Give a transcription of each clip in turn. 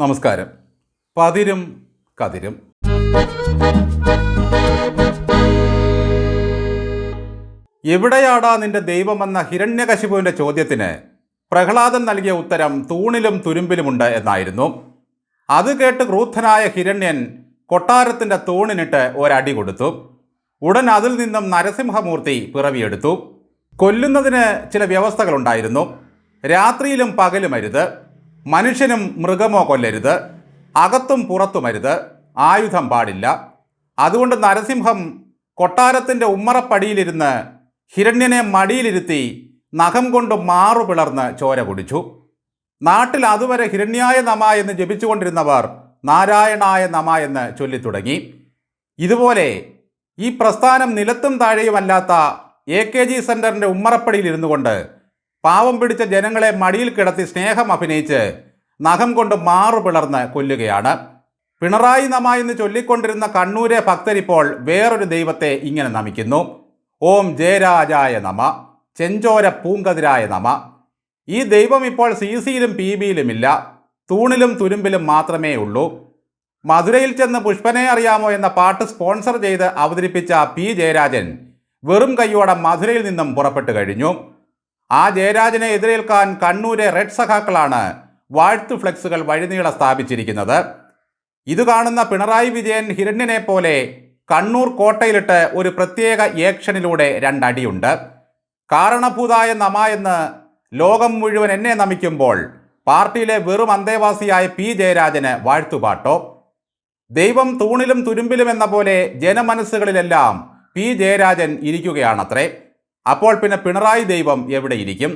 നമസ്കാരം. പതിരും കതിരും. എവിടെയാടാ നിന്റെ ദൈവമെന്ന ഹിരണ്യകശിപുവിന്റെ ചോദ്യത്തിന് പ്രഹ്ലാദൻ നൽകിയ ഉത്തരം തൂണിലും തുരുമ്പിലുമുണ്ട് എന്നായിരുന്നു. അത് കേട്ട് ക്രൂദ്ധനായ ഹിരണ്യൻ കൊട്ടാരത്തിന്റെ തൂണിനിട്ട് ഒരടി കൊടുത്തു. ഉടൻ അതിൽ നിന്നും നരസിംഹമൂർത്തി പിറവിയെടുത്തു. കൊല്ലുന്നതിന് ചില വ്യവസ്ഥകളുണ്ടായിരുന്നു. രാത്രിയിലും പകലുമരുത്. മനുഷ്യനും മൃഗമോ കൊല്ലരുത്. അകത്തും പുറത്തുമരുത് ആയുധം പാടില്ല. അതുകൊണ്ട് നരസിംഹം കൊട്ടാരത്തിന്റെ ഉമ്മറപ്പടിയിലിരുന്ന് ഹിരണ്യനെ മടിയിലിരുത്തി നഖം കൊണ്ട് മാറു പിളർന്ന് ചോര കുടിച്ചു. നാട്ടിൽ അതുവരെ ഹിരണ്യായ നമ എന്ന് ജപിച്ചുകൊണ്ടിരുന്നവർ നാരായണായ നമ എന്ന് ചൊല്ലിത്തുടങ്ങി. ഇതുപോലെ ഈ പ്രസ്ഥാനം നിലത്തും താഴെയുമല്ലാത്ത എ കെ ജി സെന്ററിന്റെ ഉമ്മറപ്പടിയിൽ ഇരുന്നു കൊണ്ട് പാവം പിടിച്ച ജനങ്ങളെ മടിയിൽ കിടത്തി സ്നേഹം അഭിനയിച്ച് നഖം കൊണ്ട് മാറു പിളർന്ന് കൊല്ലുകയാണ്. പിണറായി നമ എന്ന് ചൊല്ലിക്കൊണ്ടിരുന്ന കണ്ണൂരെ ഭക്തരിപ്പോൾ വേറൊരു ദൈവത്തെ ഇങ്ങനെ നമിക്കുന്നു. ഓം ജയരാജായ നമ ചെഞ്ചോര പൂങ്കതിരായ നമ. ഈ ദൈവം ഇപ്പോൾ സി സിയിലും പി ബിയിലുമില്ല. തൂണിലും തുരുമ്പിലും മാത്രമേ ഉള്ളൂ. മധുരയിൽ ചെന്ന് പുഷ്പനെ അറിയാമോ എന്ന പാട്ട് സ്പോൺസർ ചെയ്ത് അവതരിപ്പിച്ച പി ജയരാജൻ വെറും കൈയോടെ മധുരയിൽ നിന്നും പുറപ്പെട്ടു കഴിഞ്ഞു. ആ ജയരാജനെ എതിരേൽക്കാൻ കണ്ണൂരെ റെഡ് സഖാക്കളാണ് വാഴ്ത്തു ഫ്ലെക്സുകൾ വഴിനീള സ്ഥാപിച്ചിരിക്കുന്നത്. ഇത് കാണുന്ന പിണറായി വിജയൻ ഹിരണ്യനെ പോലെ കണ്ണൂർ കോട്ടയിലിട്ട് ഒരു പ്രത്യേക ഏക്ഷനിലൂടെ രണ്ടടിയുണ്ട്. കാരണഭൂതായ നമ എന്ന് ലോകം മുഴുവൻ എന്നെ നമിക്കുമ്പോൾ പാർട്ടിയിലെ വെറും അന്തേവാസിയായ പി ജയരാജന് വാഴ്ത്തുപാട്ടോ. ദൈവം തൂണിലും തുരുമ്പിലും എന്ന പോലെ ജനമനസ്സുകളിലെല്ലാം പി ജയരാജൻ ഇരിക്കുകയാണത്രേ. അപ്പോൾ പിന്നെ പിണറായി ദൈവം എവിടെയിരിക്കും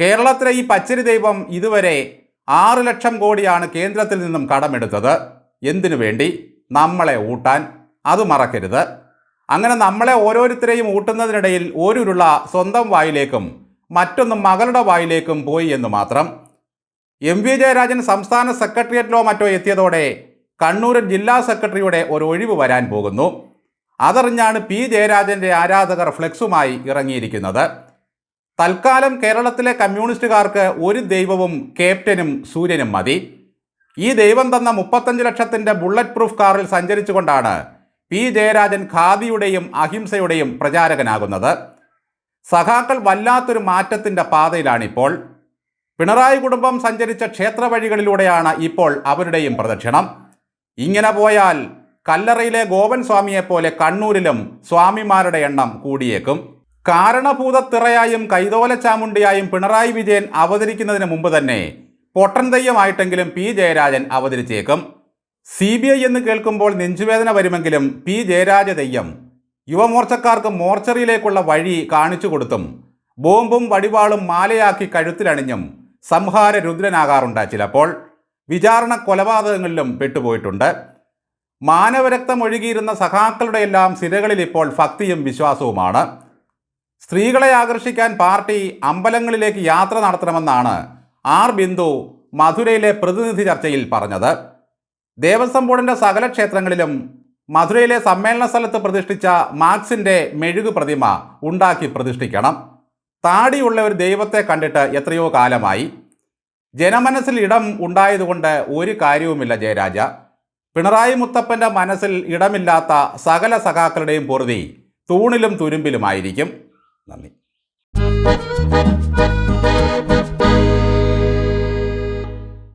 കേരളത്തിലെ ഈ പച്ചരി ദൈവം ഇതുവരെ ആറ് ലക്ഷം കോടിയാണ് കേന്ദ്രത്തിൽ നിന്നും കടമെടുത്തത്. എന്തിനു വേണ്ടി? നമ്മളെ ഊട്ടാൻ. അത് മറക്കരുത്. അങ്ങനെ നമ്മളെ ഓരോരുത്തരെയും ഊട്ടുന്നതിനിടയിൽ ഒരുരുള്ള സ്വന്തം വായിലേക്കും മറ്റൊന്ന് മകളുടെ വായിലേക്കും പോയി എന്ന് മാത്രം. എം വി ജയരാജൻ സംസ്ഥാന സെക്രട്ടേറിയറ്റിലോ മറ്റോ എത്തിയതോടെ കണ്ണൂർ ജില്ലാ സെക്രട്ടറിയുടെ ഒരു ഒഴിവ് വരാൻ പോകുന്നു. അതറിഞ്ഞാണ് പി. ജയരാജന്റെ ആരാധകർ ഫ്ലെക്സുമായി ഇറങ്ങിയിരിക്കുന്നത്. തൽക്കാലം കേരളത്തിലെ കമ്മ്യൂണിസ്റ്റുകാർക്ക് ഒരു ദൈവവും ക്യാപ്റ്റനും സൂര്യനും മതി. ഈ ദൈവം തന്ന മുപ്പത്തഞ്ച് ലക്ഷത്തിന്റെ ബുള്ളറ്റ് പ്രൂഫ് കാറിൽ സഞ്ചരിച്ചുകൊണ്ടാണ് പി. ജയരാജൻ ഖാദിയുടെയും അഹിംസയുടെയും പ്രചാരകനാകുന്നത്. സഖാക്കൾ വല്ലാത്തൊരു മാറ്റത്തിന്റെ പാതയിലാണിപ്പോൾ. പിണറായി കുടുംബം സഞ്ചരിച്ച ക്ഷേത്ര വഴികളിലൂടെയാണ് ഇപ്പോൾ അവരുടെയും പ്രദക്ഷിണം. ഇങ്ങനെ പോയാൽ കല്ലറയിലെ ഗോപൻ സ്വാമിയെപ്പോലെ കണ്ണൂരിലും സ്വാമിമാരുടെ എണ്ണം കൂടിയേക്കും. കാരണഭൂതത്തിറയായും കൈതോല ചാമുണ്ടിയായും പിണറായി വിജയൻ അവതരിക്കുന്നതിന് മുമ്പ് തന്നെ പൊട്ടൻ തെയ്യമായിട്ടെങ്കിലും പി ജയരാജൻ അവതരിച്ചേക്കും. സി ബി ഐ എന്ന് കേൾക്കുമ്പോൾ നെഞ്ചുവേദന വരുമെങ്കിലും പി ജയരാജ തെയ്യം യുവമോർച്ചക്കാർക്ക് മോർച്ചറിയിലേക്കുള്ള വഴി കാണിച്ചു കൊടുത്തും ബോംബും വടിവാളും മാലയാക്കി കഴുത്തിലണിഞ്ഞും സംഹാര രുദ്രനാകാറുണ്ട് ചിലപ്പോൾ. വിചാരണ കൊലപാതകങ്ങളിലും പെട്ടുപോയിട്ടുണ്ട്. മാനവരക്തം ഒഴുകിയിരുന്ന സഖാക്കളുടെ എല്ലാം സിരകളിൽ ഇപ്പോൾ ഭക്തിയും വിശ്വാസവുമാണ്. സ്ത്രീകളെ ആകർഷിക്കാൻ പാർട്ടി അമ്പലങ്ങളിലേക്ക് യാത്ര നടത്തണമെന്നാണ് ആർ ബിന്ദു മധുരയിലെ പ്രതിനിധി ചർച്ചയിൽ പറഞ്ഞത്. ദേവസ്വം ബോർഡിന്റെ സകല ക്ഷേത്രങ്ങളിലും മധുരയിലെ സമ്മേളന സ്ഥലത്ത് പ്രതിഷ്ഠിച്ച മാർക്സിന്റെ മെഴുകു പ്രതിമ ഉണ്ടാക്കി പ്രതിഷ്ഠിക്കണം. താടിയുള്ള ഒരു ദൈവത്തെ കണ്ടിട്ട് എത്രയോ കാലമായി. ജനമനസ്സിൽ ഇടം ഉണ്ടായതുകൊണ്ട് ഒരു കാര്യവുമില്ല ജയരാജ. പിണറായി മുത്തപ്പന്റെ മനസ്സിൽ ഇടമില്ലാത്ത സകല സഖാക്കളുടെയും പൊറുതി തൂണിലും തുരുമ്പിലുമായിരിക്കും. നന്ദി.